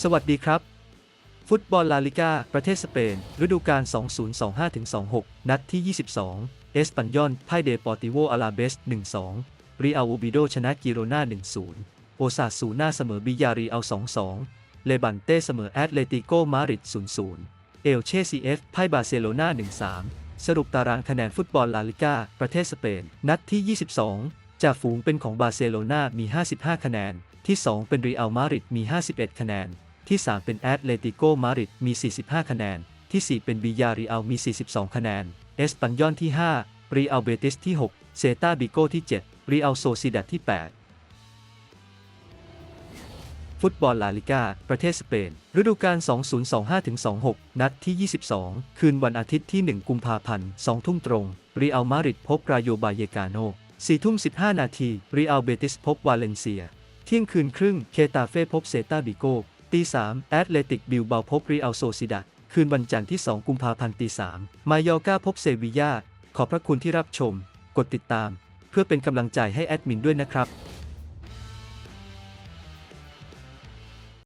สวัสดีครับ ฟุตบอลลาลิกาประเทศสเปน ฤดูกาล 2025-26 นัดที่ 22 เอสปันยอนพ่ายเดปอร์ติโวอาลาเบส 1-2รีอัลอูบิโดชนะกิโรนา1-0 โอซาสูน่าเสมอบิยารีเอา 2-2 เลบันเต้เสมอแอตเลติโกมาริด 0-0 เอลเชซีเอฟพ่ายบาร์เซโลนา1-3 สรุปตารางคะแนนฟุตบอลลาลิกาประเทศสเปน นัดที่ 22จาฝูงเป็นของบาร์เซโลนามี 55 คะแนน ที่ 2 เป็นเรีอัลมาดริดมี 51 คะแนน ที่ 3 เป็นแอตเลติโกมาดริดมี 45 คะแนน ที่ 4 เป็นบิยารีอัลมี 42 คะแนน เอสปันยอนที่ 5 รีอัลเบติสที่ 6 เซตาบิโกที่ 7 รีอัลโซซิดัดที่ 8 ฟุตบอลลาลิกา ประเทศสเปน ฤดูกาล 2025-26 นัดที่ 22 คืนวันอาทิตย์ที่ 1 กุมภาพันธ์ 2 ทุ่มตรง รีอัลมาดริดพบรายโยบายเยกาโน4ทุ่ม15 นาที รีอัลเบติสพบวาเลนเซีย เที่ยงคืนครึ่ง เคตาเฟ่พบเซตาบิโก ตี3แอตเลติกบิลเบาพบรีอัลโซซิดาคืนวันจันทร์ที่ 2 กุมภาพันธ์ตีสามมายอร์กาพบเซวียาขอบพระคุณที่รับชม กดติดตาม เพื่อเป็นกำลังใจให้แอดมินด้วยนะครับ